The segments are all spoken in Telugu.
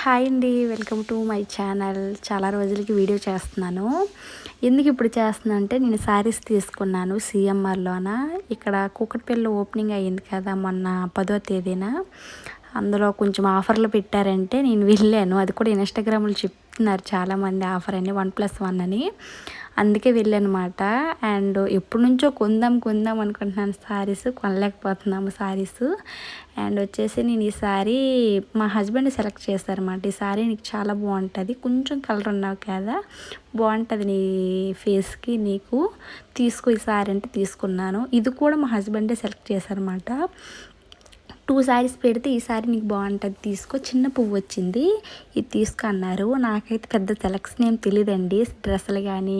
హాయ్ అండి వెల్కమ్ టు మై ఛానల్. చాలా రోజులకి వీడియో చేస్తున్నాను. ఎందుకు ఇప్పుడు చేస్తున్నా అంటే నేను శారీస్ తీసుకున్నాను సిఎంఆర్లోన. ఇక్కడ కుక్కటిపల్లి ఓపెనింగ్ అయ్యింది కదా మొన్న పదో తేదీన. అందులో కొంచెం ఆఫర్లు పెట్టారంటే నేను వెళ్ళాను. అది కూడా ఇన్స్టాగ్రామ్లో చెప్తున్నారు చాలామంది ఆఫర్ అని వన్ ప్లస్ వన్ అని. అందుకే వెళ్ళానమాట. అండ్ ఎప్పటి నుంచో కొందాం కొందాం అనుకుంటున్నాను శారీస్ కొనలేకపోతున్నాము శారీస్ అండ్ వచ్చేసి నేను ఈ శారీ మా హస్బెండ్ సెలెక్ట్ చేశారన్నమాట ఈ శారీ నీకు చాలా బాగుంటుంది. కొంచెం కలర్ ఉన్నావు కదా బాగుంటుంది నీ ఫేస్కి నీకు. తీసుకో ఈ శారీ అంటే తీసుకున్నాను. ఇది కూడా మా హస్బెండే సెలెక్ట్ చేశారన్నమాట. టూ శారీస్ పెడితే ఈ శారీ నీకు బాగుంటుంది తీసుకో. చిన్న పువ్వు వచ్చింది. ఇది తీసుకో అన్నారు. నాకైతే పెద్ద సెలెక్షన్ ఏం తెలియదండి డ్రెస్సులు కానీ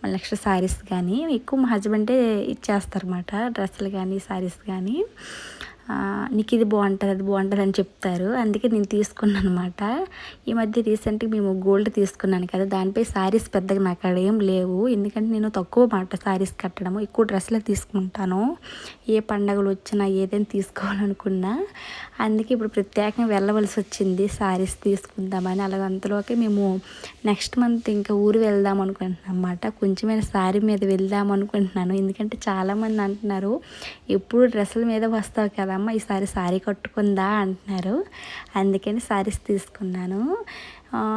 మళ్ళీ నెక్స్ట్ శారీస్ కానీ ఎక్కువ మా హస్బెండే ఇచ్చేస్తారన్నమాట. డ్రెస్సులు కానీ శారీస్ కానీ నీకు ఇది బాగుంటుంది అది బాగుంటుంది అని చెప్తారు. అందుకే నేను తీసుకున్నాను అనమాట ఈ మధ్య రీసెంట్గా మేము గోల్డ్ తీసుకున్నాను కదా దానిపై శారీస్ పెద్దగా నాకు అక్కడ ఏం లేవు. ఎందుకంటే నేను తక్కువ మాట శారీస్ కట్టడము ఎక్కువ డ్రెస్సులు తీసుకుంటాను. ఏ పండగలు వచ్చినా ఏదైనా తీసుకోవాలనుకున్నా. అందుకే ఇప్పుడు ప్రత్యేకంగా వెళ్ళవలసి వచ్చింది శారీస్ తీసుకుందామని. అలాగంతలోకి మేము నెక్స్ట్ మంత్ ఇంకా ఊరు వెళ్దాం అనుకుంటున్నాం అనమాట కొంచెమైన శారీ మీద వెళ్దాం అనుకుంటున్నాను. ఎందుకంటే చాలామంది అంటున్నారు ఎప్పుడు డ్రెస్సుల మీద వస్తావు కదా అమ్మ ఈసారి శారీ కట్టుకుందా అంటున్నారు. అందుకని శారీస్ తీసుకున్నాను.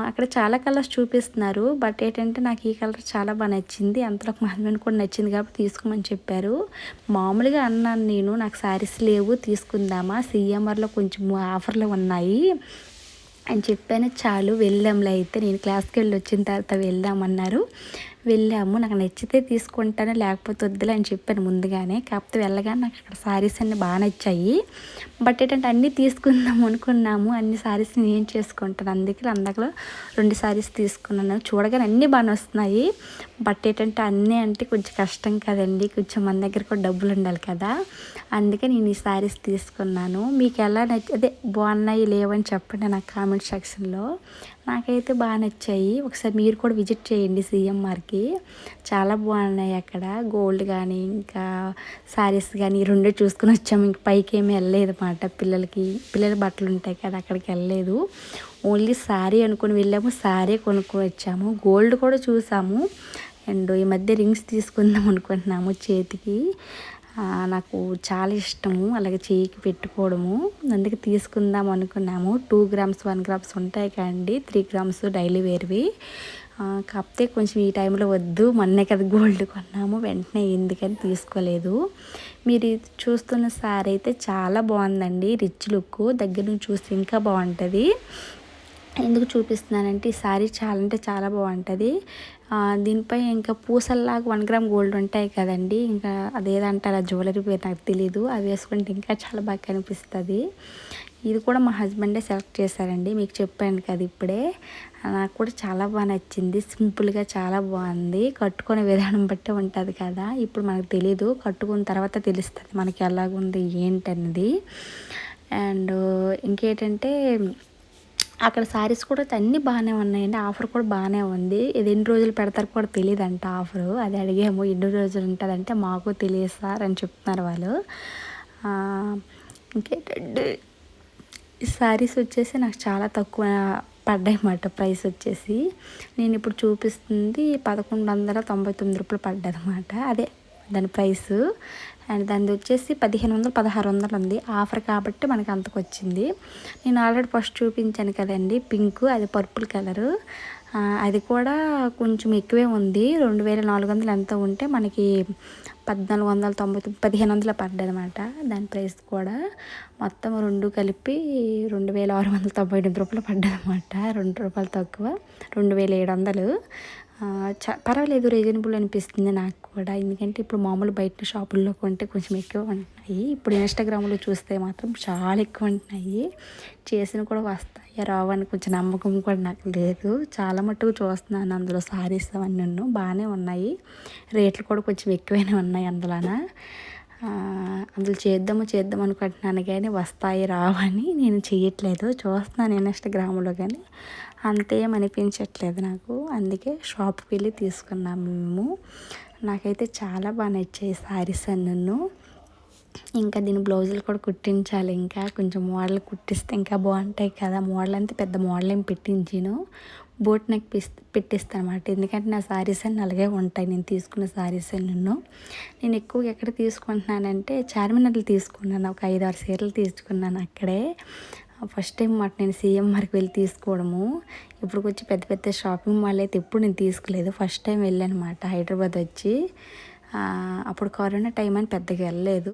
అక్కడ చాలా కలర్స్ చూపిస్తున్నారు. బట్ ఏంటంటే నాకు ఈ కలర్ చాలా బాగా నచ్చింది. అంతలో మా హస్బెండ్ కూడా నచ్చింది కాబట్టి తీసుకోమని చెప్పారు. మామూలుగా అన్నాను నేను నాకు శారీస్ లేవు తీసుకుందామా. సిఎంఆర్లో కొంచెం ఆఫర్లు ఉన్నాయి. అని చెప్పాను చాలు వెళ్దాంలే అయితే. నేను క్లాస్కి వెళ్ళి వచ్చిన తర్వాత వెళ్దామన్నారు వెళ్ళాము. నాకు నచ్చితే తీసుకుంటాను లేకపోతే వద్దులే అని చెప్పాను ముందుగానే. కాకపోతే వెళ్ళగానే నాకు అక్కడ శారీస్ అన్నీ బాగా నచ్చాయి. బట్ ఏంటంటే అన్నీ తీసుకుందాం అనుకున్నాము. అన్ని శారీస్ నేను చేసుకుంటాను. అందుకే అందకలో రెండు శారీస్ తీసుకున్నాను. చూడగానే అన్నీ బాగా వస్తున్నాయి బట్ ఏంటంటే అన్నీ అంటే కొంచెం కష్టం కదండి. కొంచెం మన దగ్గర కూడా డబ్బులు ఉండాలి కదా. అందుకే నేను ఈ శారీస్ తీసుకున్నాను. మీకు ఎలా నచ్చి అదే బాగున్నాయి లేవని చెప్పండి నాకు కామెంట్ సెక్షన్లో నాకైతే బాగా నచ్చాయి. ఒకసారి మీరు కూడా విజిట్ చేయండి సిఎంఆర్కి చాలా బాగున్నాయి అక్కడ. గోల్డ్ కానీ ఇంకా శారీస్ కానీ రెండే చూసుకుని వచ్చాము. ఇంక పైకి ఏమి వెళ్ళలేదు అనమాట పిల్లలకి పిల్లల బట్టలు ఉంటాయి కదా అక్కడికి వెళ్ళలేదు. ఓన్లీ శారీ అనుకుని వెళ్ళాము. శారీ కొనుక్కొని వచ్చాము. గోల్డ్ కూడా చూసాము. అండ్ ఈ మధ్య రింగ్స్ తీసుకుందాం అనుకుంటున్నాము చేతికి. నాకు చాలా ఇష్టము అలాగే చేయికి పెట్టుకోవడము. అందుకే తీసుకుందాం అనుకున్నాము. టూ గ్రామ్స్ వన్ గ్రామ్స్ ఉంటాయి కదండి. త్రీ గ్రామ్స్ డైలీ వేర్వి. కాకపోతే కొంచెం ఈ టైంలో వద్దు మొన్నే కదా గోల్డ్ కొన్నాము వెంటనే ఎందుకని తీసుకోలేదు. మీరు చూస్తున్న సారీ అయితే చాలా బాగుందండి రిచ్ లుక్. దగ్గర నుంచి చూస్తే ఇంకా బాగుంటుంది. ఎందుకు చూపిస్తున్నానంటే ఈ శారీ చాలా అంటే చాలా బాగుంటుంది. దీనిపై ఇంకా పూసల్లాగా వన్ గ్రామ్ గోల్డ్ ఉంటాయి కదండి ఇంకా అదేదంటారు ఆ జ్యువెలరీ పేరు నాకు తెలీదు. అవి వేసుకుంటే ఇంకా చాలా బాగా కనిపిస్తుంది. ఇది కూడా మా హస్బెండే సెలెక్ట్ చేశారండి. మీకు చెప్పాను కదా ఇప్పుడే. నాకు కూడా చాలా బాగా నచ్చింది. సింపుల్గా చాలా బాగుంది. కట్టుకునే విధానం బట్టి ఉంటుంది కదా. ఇప్పుడు మనకు తెలీదు. కట్టుకున్న తర్వాత తెలుస్తుంది మనకి ఎలాగుంది ఏంటన్నది. అండ్ ఇంకేంటంటే అక్కడ శారీస్ కూడా అన్నీ బాగానే ఉన్నాయండి. ఆఫర్ కూడా బాగానే ఉంది. ఇది ఎన్ని రోజులు పెడతారు కూడా తెలియదు అంట ఆఫరు. అది అడిగాము ఎన్ని రోజులు ఉంటుందంటే మాకు తెలియదు సార్ అని చెప్తున్నారు వాళ్ళు. ఇంకేంటంటే ఈ శారీస్ వచ్చేసి నాకు చాలా తక్కువ పడ్డాయి అన్నమాట ప్రైస్ వచ్చేసి. నేను ఇప్పుడు చూపిస్తుంది పదకొండు వందల తొంభై తొమ్మిది రూపాయలు పడ్డది అనమాట అదే దాని ప్రైస్. అండ్ దాని వచ్చేసి పదిహేను వందలు పదహారు వందలు ఉంది. ఆఫర్ కాబట్టి మనకి అంతకు వచ్చింది. నేను ఆల్రెడీ ఫస్ట్ చూపించాను కదండి. పింక్ అది పర్పుల్ కలరు. అది కూడా కొంచెం ఎక్కువే ఉంది. రెండు వేల నాలుగు వందలు ఎంత ఉంటే మనకి పద్నాలుగు వందల తొంభై పదిహేను వందలు పడ్డదనమాట దాని ప్రైస్ కూడా మొత్తం రెండు కలిపి రెండు వేల ఆరు వందల తొంభై ఎనిమిది రూపాయలు పడ్డదనమాట రెండు రూపాయలు తక్కువ రెండు వేల ఏడు వందలు. పర్వాలేదు రీజనబుల్ అనిపిస్తుంది నాకు కూడా. ఎందుకంటే ఇప్పుడు మామూలు బయట షాపుల్లో కొంటే కొంచెం ఎక్కువ ఉంటున్నాయి. ఇప్పుడు ఇన్స్టాగ్రామ్లో చూస్తే మాత్రం చాలా ఎక్కువ ఉంటున్నాయి. చేసిన కూడా వస్తాయి రావని కొంచెం నమ్మకం కూడా నాకు లేదు. చాలా మట్టుకు చూస్తున్నాను అందులో సారీస్ అవన్నీ బాగానే ఉన్నాయి. రేట్లు కూడా కొంచెం ఎక్కువైనా ఉన్నాయి అందులోన. అందులో చేద్దాము చేద్దాం అనుకుంటున్నాను కానీ వస్తాయి రావని నేను చేయట్లేదు. చూస్తున్నాను ఇన్స్టాగ్రామ్లో కానీ. అంతేం అనిపించట్లేదు నాకు. అందుకే షాప్కి వెళ్ళి తీసుకున్నాము మేము. నాకైతే చాలా బాగా నచ్చాయి శారీస్ నన్ను ఇంకా దీని బ్లౌజులు కూడా కుట్టించాలి ఇంకా. కొంచెం మోడల్ కుట్టిస్తే ఇంకా బాగుంటాయి కదా. మోడల్ అంతా పెద్ద మోడల్ ఏం పెట్టించాను. బోట్ నెక్ పెట్టిస్తాను అనమాట ఎందుకంటే నా శారీస్ అన్నీ అలాగే ఉంటాయి. నేను తీసుకున్న శారీస్ నిన్ను నేను ఎక్కువగా ఎక్కడ తీసుకుంటున్నానంటే చార్మినార్లు తీసుకున్నాను. ఒక ఐదు ఆరు సీరలు తీసుకున్నాను అక్కడే. ఫస్ట్ టైం మాట నేను సీఎంఆర్కి వెళ్ళి తీసుకోవడము. ఇప్పుడు వచ్చి పెద్ద పెద్ద షాపింగ్ మాల్ అయితే ఎప్పుడు నేను తీసుకోలేదు. ఫస్ట్ టైం వెళ్ళాను అనమాట హైదరాబాద్ వచ్చి. అప్పుడు కరోనా టైం అని పెద్దగా వెళ్ళలేదు.